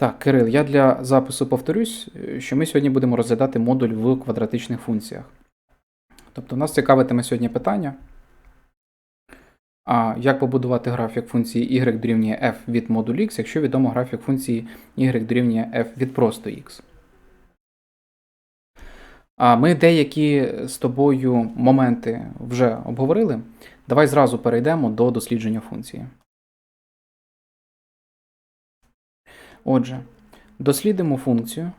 Так, Кирил, я для запису повторюсь, що ми сьогодні будемо розглядати модуль в квадратичних функціях. Тобто, нас цікавитиме сьогодні питання, а як побудувати графік функції y дорівнює f від модуль x, якщо відомо графік функції y дорівнює f від просто x. А ми деякі з тобою моменти вже обговорили. Давай зразу перейдемо до дослідження функції. Отже, дослідимо функцію.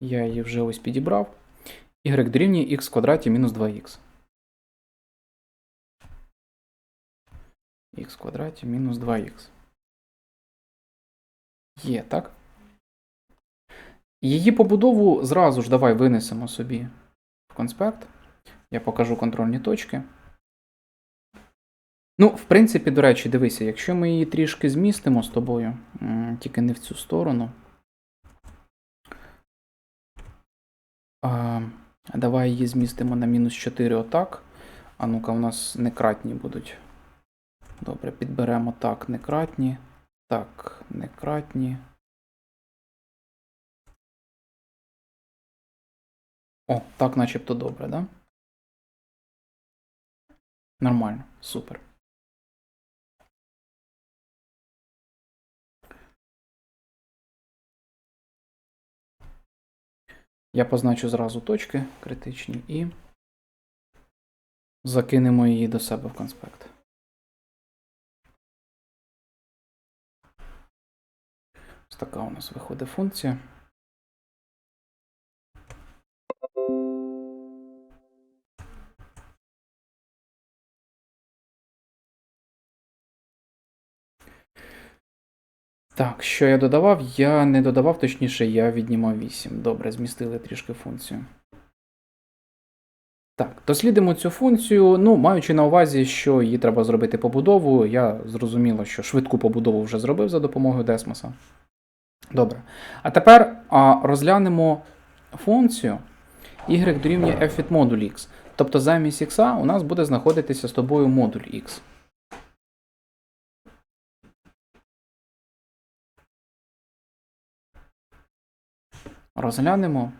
Я її вже ось підібрав. y дорівнює x квадраті мінус 2х. х квадраті мінус 2х. Є, так? Її побудову зразу ж давай винесемо собі в конспект. Я покажу контрольні точки. Ну, в принципі, до речі, дивися, якщо ми її трішки змістимо з тобою, тільки не в цю сторону. А, давай її змістимо на мінус 4 отак. А ну-ка, у нас некратні будуть. Добре, підберемо так, некратні. Так, некратні. О, так начебто добре, да? Нормально, супер. Я позначу зразу точки критичні і закинемо її до себе в конспект. Ось така у нас виходить функція. Так, що я додавав? Я не додавав, точніше, я віднімав 8. Добре, змістили трішки функцію. Так, дослідимо цю функцію. Ну, маючи на увазі, що її треба зробити побудову, я зрозуміло, що швидку побудову вже зробив за допомогою Десмоса. Добре. А тепер а, розглянемо функцію y дорівнює f від модуль x. Тобто замість x у нас буде знаходитися з тобою модуль x. Розглянемо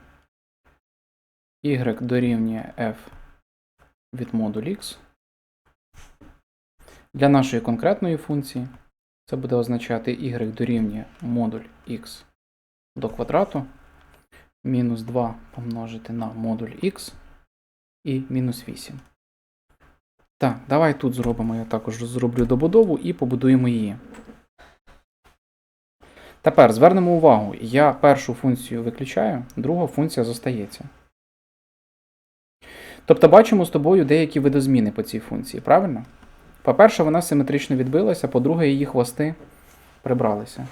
y дорівнює f від модуль x. Для нашої конкретної функції це буде означати y дорівнює модуль x до квадрату мінус 2 помножити на модуль x і мінус 8. Так, давай тут зробимо, я також зроблю добудову і побудуємо її. Тепер звернемо увагу, я першу функцію виключаю, друга функція зостається. Тобто бачимо з тобою деякі видозміни по цій функції, правильно? По-перше, вона симетрично відбилася, по-друге, її хвости прибралися.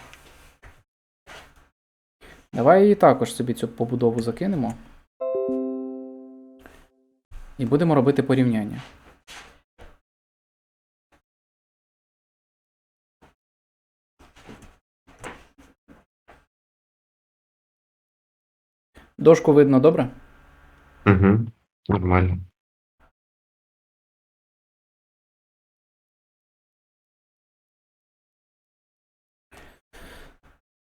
Давай її також собі цю побудову закинемо. І будемо робити порівняння. Дошку видно добре? Угу. Нормально.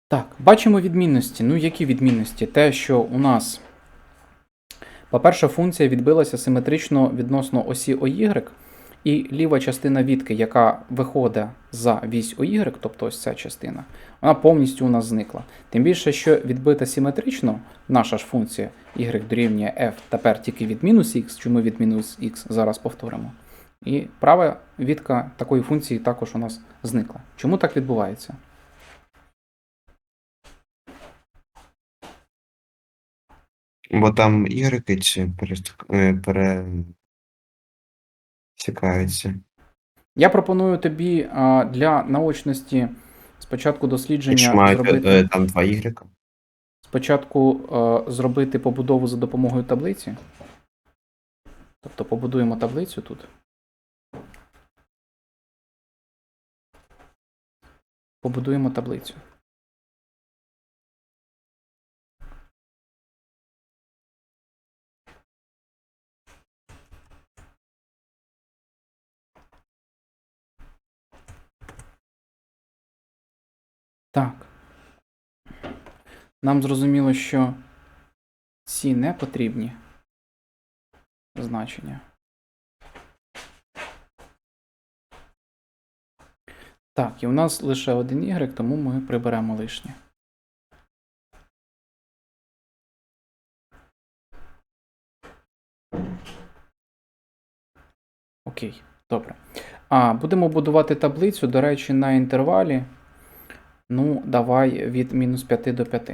Так, бачимо відмінності. Ну, які відмінності? Те, що у нас, по-перше, функція відбилася симетрично відносно осі OY, і ліва частина відки, яка виходить за вісь OY, тобто ось ця частина, вона повністю у нас зникла. Тим більше, що відбита симетрично, наша ж функція y дорівнює f тепер тільки від мінус х, чому від мінус х зараз повторимо. І права відка такої функції також у нас зникла. Чому так відбувається? Бо там ігрики ці перестак... е, пересікаються. Я пропоную тобі а, для наочності спочатку Якщо дослідження мають зробити, е, там два ігрика. спочатку а, зробити побудову за допомогою таблиці. Тобто побудуємо таблицю тут. Побудуємо таблицю. Нам зрозуміло, що ці не потрібні значення. Так, і у нас лише один y, тому ми приберемо лишнє. Окей, добре. А, будемо будувати таблицю, до речі, на інтервалі. Ну, давай від мінус 5 до 5.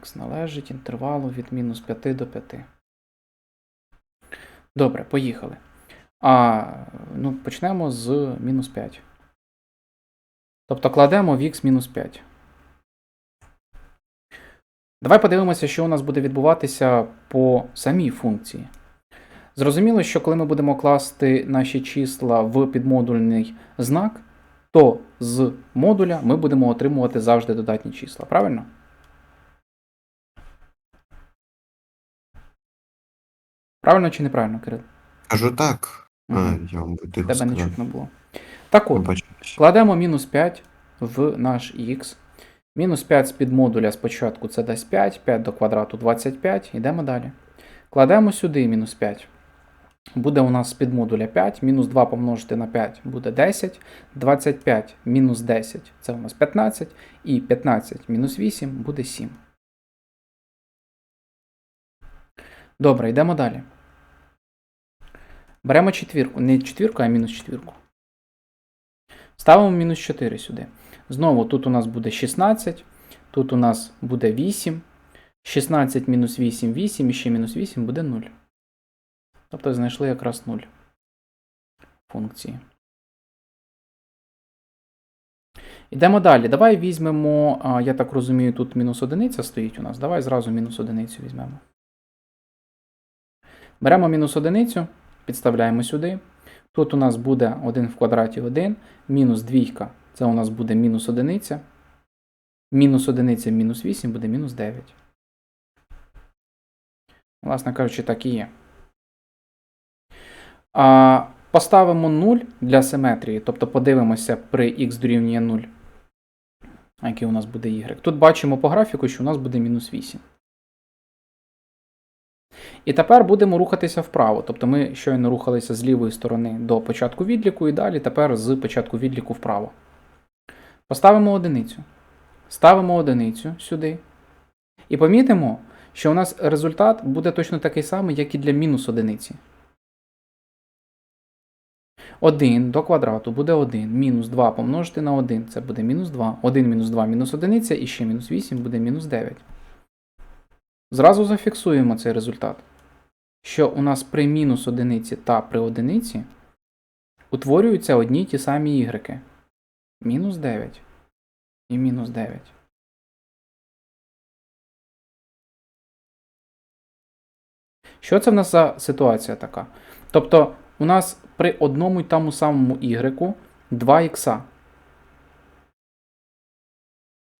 Х належить інтервалу від мінус 5 до 5. Добре, поїхали. А, ну, почнемо з мінус 5. Тобто кладемо в х мінус 5. Давай подивимося, що у нас буде відбуватися по самій функції. Зрозуміло, що коли ми будемо класти наші числа в підмодульний знак, то з модуля ми будемо отримувати завжди додатні числа. Правильно? Правильно чи неправильно, Кирил? Кажу так. А, я вам Тебе не чутно було. Так от, Вибачаюсь. Кладемо мінус 5 в наш х. Мінус 5 з підмодуля спочатку це дасть 5, 5 до квадрату 25, йдемо далі. Кладемо сюди мінус 5. Буде у нас з підмодуля 5, мінус 2 помножити на 5 буде 10, 25 мінус 10 це у нас 15, і 15 мінус 8 буде 7. Добре, йдемо далі. Беремо четвірку, не четвірку, а мінус четвірку. Ставимо мінус 4 сюди. Знову тут у нас буде 16, тут у нас буде 8. 16 мінус 8 8 і ще мінус 8 буде 0. Тобто знайшли якраз 0 функції. Йдемо далі. Давай візьмемо, я так розумію, тут мінус одиниця стоїть у нас. Давай зразу мінус одиницю візьмемо. Беремо мінус одиницю, підставляємо сюди. Тут у нас буде 1 в квадраті 1, мінус двійка, це у нас буде мінус одиниця. Мінус одиниця мінус 8 буде мінус 9. Власне кажучи, так і є. А, поставимо 0 для симетрії, тобто подивимося при x дорівнює 0. А який у нас буде y. Тут бачимо по графіку, що у нас буде мінус 8. І тепер будемо рухатися вправо. Тобто ми щойно рухалися з лівої сторони до початку відліку, і далі тепер з початку відліку вправо. Поставимо одиницю. Ставимо одиницю сюди. І помітимо, що у нас результат буде точно такий самий, як і для мінус одиниці. 1 до квадрату буде 1, мінус 2 помножити на 1, це буде мінус 2. 1 мінус 2 мінус 1, і ще мінус 8 буде мінус 9. Зразу зафіксуємо цей результат, що у нас при мінус одиниці та при одиниці утворюються одні й ті самі ігреки. Мінус 9 і мінус 9. Що це в нас за ситуація така? Тобто, у нас при одному й тому самому ігреку 2 ікса.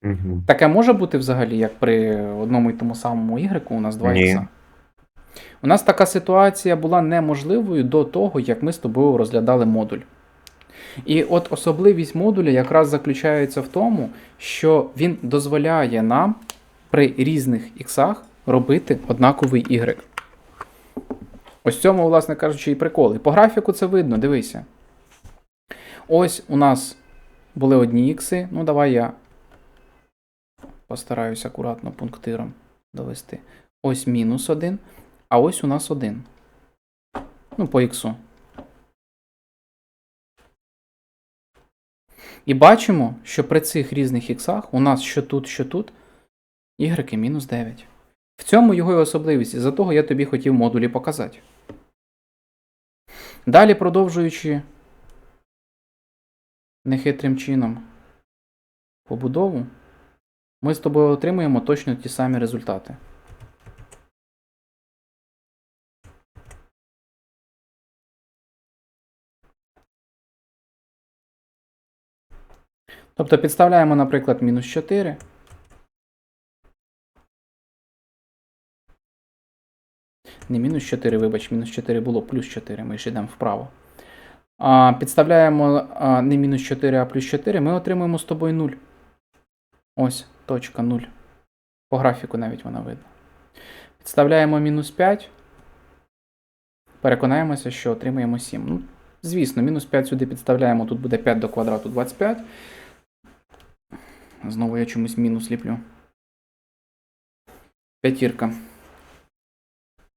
Угу. Таке може бути взагалі, як при одному й тому самому ігреку у нас 2 ікса? У нас така ситуація була неможливою до того, як ми з тобою розглядали модуль. І от особливість модуля якраз заключається в тому, що він дозволяє нам при різних іксах робити однаковий y. Ось цьому, власне кажучи, і прикол. І по графіку це видно, дивися. Ось у нас були одні ікси. Ну, давай я постараюсь акуратно пунктиром довести. Ось мінус 1, а ось у нас 1. Ну, по іксу. І бачимо, що при цих різних іксах у нас що тут, що тут, y мінус 9. В цьому його і особливість, і за того я тобі хотів модулі показати. Далі, продовжуючи нехитрим чином побудову, ми з тобою отримуємо точно ті самі результати. Тобто підставляємо, наприклад, мінус 4. Не мінус 4, вибач, мінус 4 було плюс 4, ми ж йдемо вправо. а, підставляємо а, не мінус 4, а плюс 4, ми отримуємо з тобою 0. Ось, точка 0. По графіку навіть вона видно. Підставляємо мінус 5. Переконаємося, що отримаємо 7. Ну, звісно, мінус 5 сюди підставляємо, тут буде 5 до квадрату 25. Знову я чомусь мінус ліплю. П'ятірка.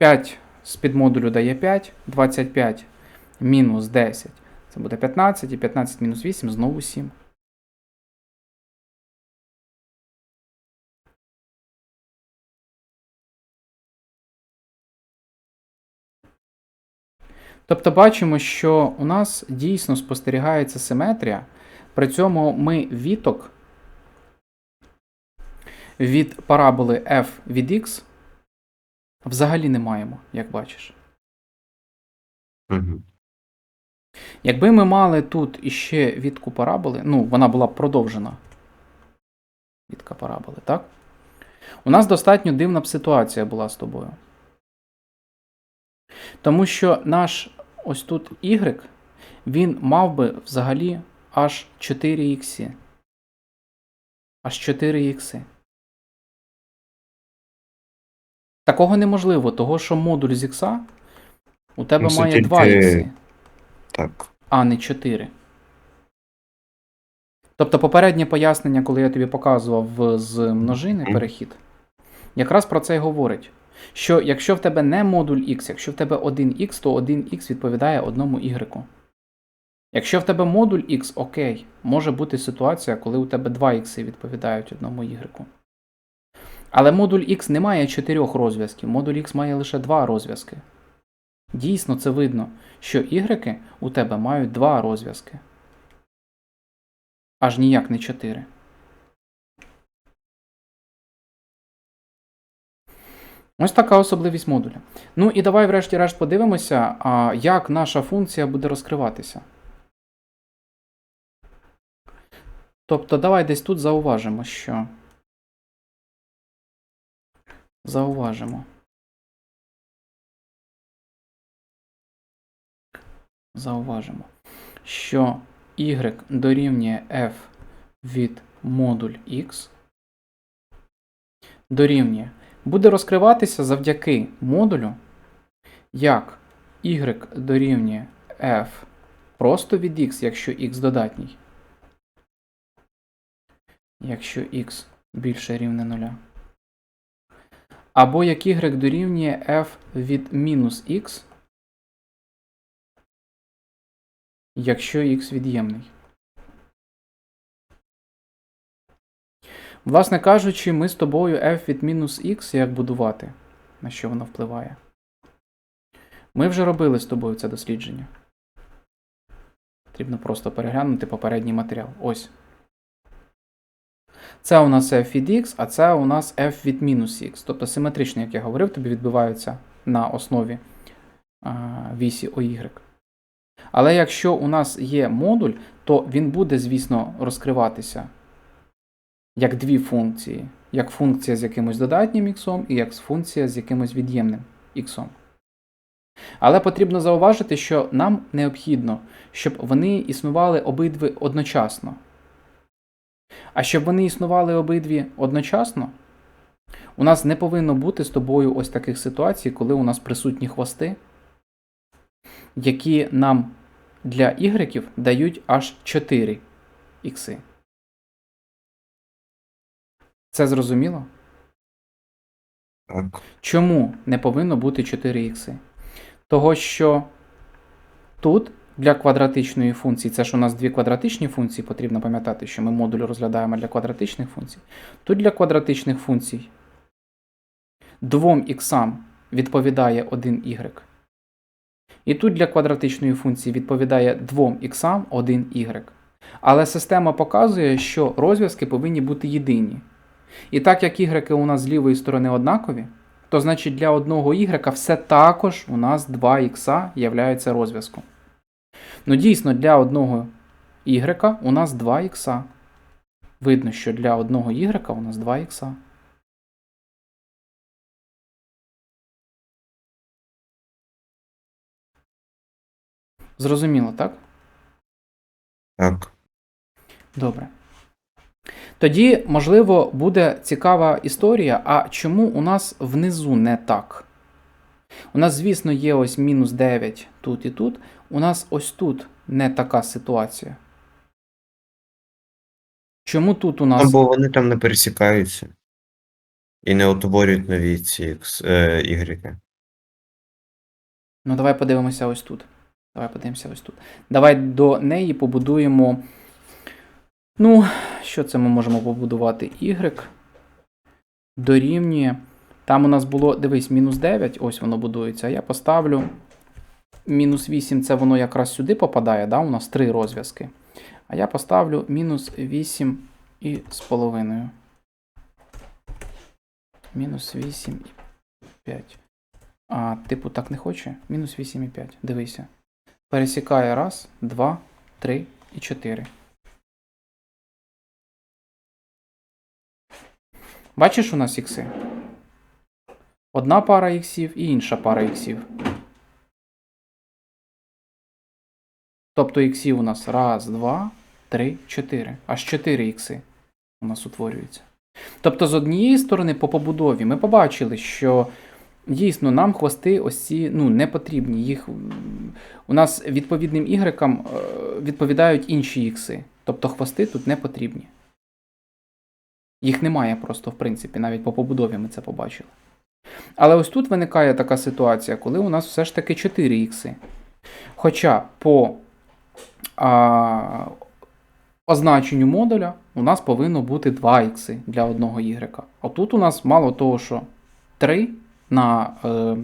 5 з підмодулю дає 5, 25 мінус 10. Це буде 15, і 15 мінус 8 знову 7. Тобто бачимо, що у нас дійсно спостерігається симетрія, при цьому ми віток від параболи f від x взагалі не маємо, як бачиш. Угу. Якби ми мали тут іще відку параболи, ну, вона була б продовжена. Відка параболи, так? У нас достатньо дивна б ситуація була з тобою. Тому що наш ось тут y, він мав би взагалі аж 4 х. Аж 4 х. Такого неможливо, того що модуль з х у тебе Ну, має тільки- 2 х. Так. а не 4. Тобто попереднє пояснення, коли я тобі показував з множини перехід, якраз про це й говорить. Що якщо в тебе не модуль x, якщо в тебе 1x, то 1x відповідає одному y. Якщо в тебе модуль x, окей, може бути ситуація, коли у тебе 2 x відповідають одному y. Але модуль x не має 4 розв'язків, модуль x має лише 2 розв'язки. Дійсно, це видно, що y у тебе мають 2 розв'язки. Аж ніяк не 4. Ось така особливість модуля. Ну і давай, врешті-решт, подивимося, як наша функція буде розкриватися. Тобто, давай десь тут зауважимо, що. Зауважимо. Зауважимо, що y дорівнює f від модуль x дорівнює буде розкриватися завдяки модулю, як y дорівнює f просто від x, якщо x додатній. Якщо x більше рівне 0. Або як y дорівнює f від мінус x, якщо x від'ємний. Власне кажучи, ми з тобою f від мінус x як будувати, на що воно впливає. Ми вже робили з тобою це дослідження. Потрібно просто переглянути попередній матеріал. Ось. Це у нас f від x, а це у нас f від мінус x. Тобто симетрично, як я говорив, тобі відбиваються на основі вісі OY. Але якщо у нас є модуль, то він буде, звісно, розкриватися як дві функції. Як функція з якимось додатнім іксом і як функція з якимось від'ємним іксом. Але потрібно зауважити, що нам необхідно, щоб вони існували обидві одночасно. А щоб вони існували обидві одночасно, у нас не повинно бути з тобою ось таких ситуацій, коли у нас присутні хвости, які нам для ігреків дають аж 4 ікси. Це зрозуміло? Так. Чому не повинно бути 4 ікси? Того, що тут для квадратичної функції, це ж у нас дві квадратичні функції, потрібно пам'ятати, що ми модуль розглядаємо для квадратичних функцій. Тут для квадратичних функцій двом іксам відповідає 1 y. І тут для квадратичної функції відповідає 2 іксам 1 y. Але система показує, що розв'язки повинні бути єдині. І так як y у нас з лівої сторони однакові, то значить для одного y все також у нас 2 х являються розв'язком. Ну, дійсно, для одного y у нас 2 х. Видно, що для одного y у нас 2 х. Зрозуміло, так? Так. Добре. Тоді, можливо, буде цікава історія, а чому у нас внизу не так? У нас, звісно, є ось мінус 9 тут і тут. У нас ось тут не така ситуація. Чому тут у нас. Ну, бо вони там не пересікаються. І не утворюють нові ці ікс- е, ігреки. Ну, давай подивимося ось тут. Давай подивимося ось тут. Давай до неї побудуємо. Ну, що це ми можемо побудувати? Y дорівнює. Там у нас було, дивись, мінус 9, ось воно будується. А я поставлю мінус 8, це воно якраз сюди попадає, да? у нас три розв'язки. А я поставлю мінус 8 і з половиною. Мінус 8 і 5. А, типу, так не хоче? Мінус 8,5. Дивися. Пересікає раз, два, три і чотири. Бачиш у нас ікси? Одна пара іксів і інша пара іксів. Тобто іксів у нас раз, два, три, чотири. Аж чотири ікси у нас утворюються. Тобто, з однієї сторони, по побудові ми побачили, що Дійсно, нам хвости ось ці ну, не потрібні. Їх, у нас відповідним ігрекам е, відповідають інші ікси. Тобто хвости тут не потрібні. Їх немає просто, в принципі, навіть по побудові ми це побачили. Але ось тут виникає така ситуація, коли у нас все ж таки 4 ікси. Хоча по а, означенню модуля у нас повинно бути 2 ікси для одного ігрека. А тут у нас мало того, що 3 на е,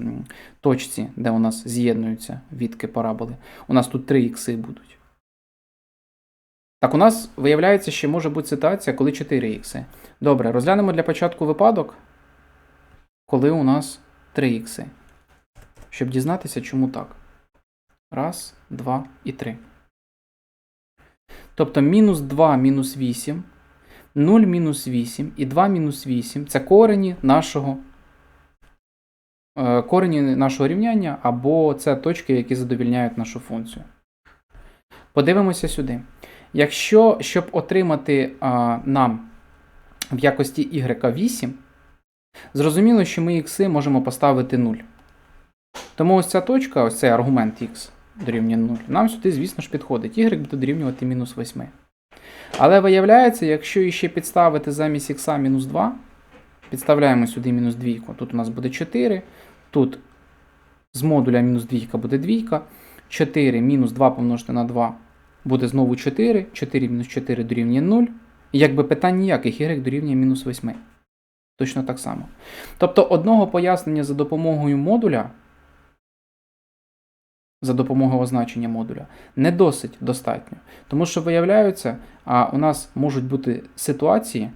точці, де у нас з'єднуються відки параболи, у нас тут 3 ікси будуть. Так, у нас виявляється, що може бути ситуація, коли 4 ікси. Добре, розглянемо для початку випадок, коли у нас 3 ікси. Щоб дізнатися, чому так. Раз, два і три. Тобто мінус 2 мінус 8, 0 мінус 8 і 2 мінус 8 це корені нашого е, корені нашого рівняння або це точки, які задовільняють нашу функцію. Подивимося сюди. Якщо, щоб отримати а, нам в якості y 8, зрозуміло, що ми ікси можемо поставити 0. Тому ось ця точка, ось цей аргумент x дорівнює 0, нам сюди, звісно ж, підходить. y буде дорівнювати мінус 8. Але виявляється, якщо іще підставити замість х мінус 2, підставляємо сюди мінус 2, тут у нас буде 4, тут з модуля мінус 2 буде 2, 4 мінус 2 помножити на 2 буде знову 4, 4 мінус 4 дорівнює 0. І якби питань ніяких, y дорівнює мінус 8. Точно так само. Тобто одного пояснення за допомогою модуля, за допомогою означення модуля, не досить достатньо. Тому що виявляється, у нас можуть бути ситуації,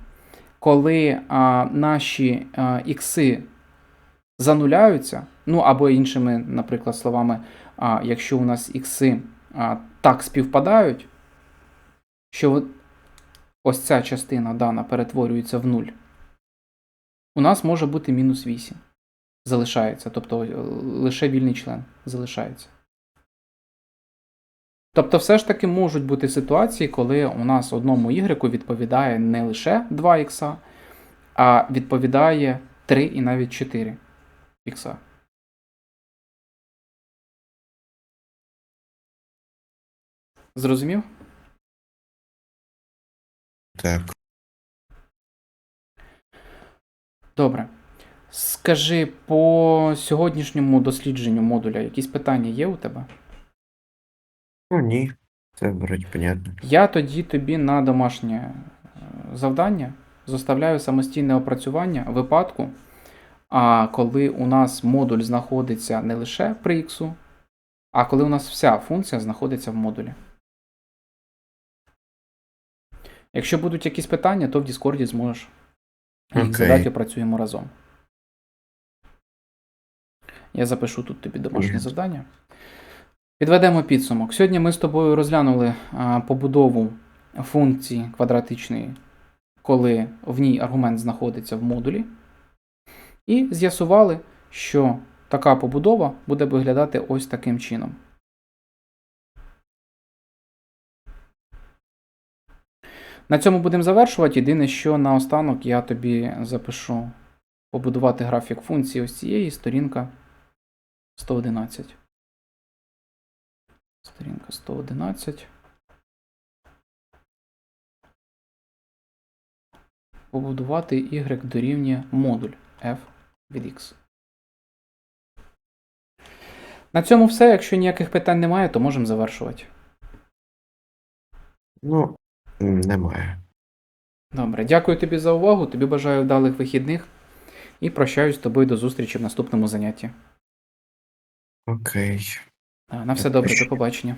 коли наші ікси зануляються, ну або іншими, наприклад, словами, якщо у нас ікси так співпадають, що ось ця частина дана перетворюється в 0, у нас може бути мінус 8. Залишається, тобто е, лише вільний член залишається. Тобто, все ж таки можуть бути ситуації, коли у нас одному y відповідає не лише 2 х, а відповідає 3 і навіть 4 х. Зрозумів? Так. Добре. Скажи по сьогоднішньому дослідженню модуля якісь питання є у тебе? Ну ні. Це вроді понятно. Я тоді тобі на домашнє е, завдання заставляю самостійне опрацювання випадку, а коли у нас модуль знаходиться не лише при х, а коли у нас вся функція знаходиться в модулі. Якщо будуть якісь питання, то в Discord зможеш Окей. задати, опрацюємо разом. Я запишу тут тобі домашнє завдання. Підведемо підсумок. Сьогодні ми з тобою розглянули побудову функції квадратичної, коли в ній аргумент знаходиться в модулі. І з'ясували, що така побудова буде виглядати ось таким чином. На цьому будемо завершувати. Єдине, що наостанок я тобі запишу побудувати графік функції ось цієї сторінка 111. Сторінка 111. Побудувати y дорівнює модуль f від x. На цьому все. Якщо ніяких питань немає, то можемо завершувати. Ну, немає. Добре, дякую тобі за увагу. Тобі бажаю вдалих вихідних і прощаюсь з тобою до зустрічі в наступному занятті. Окей. На все добре, до побачення.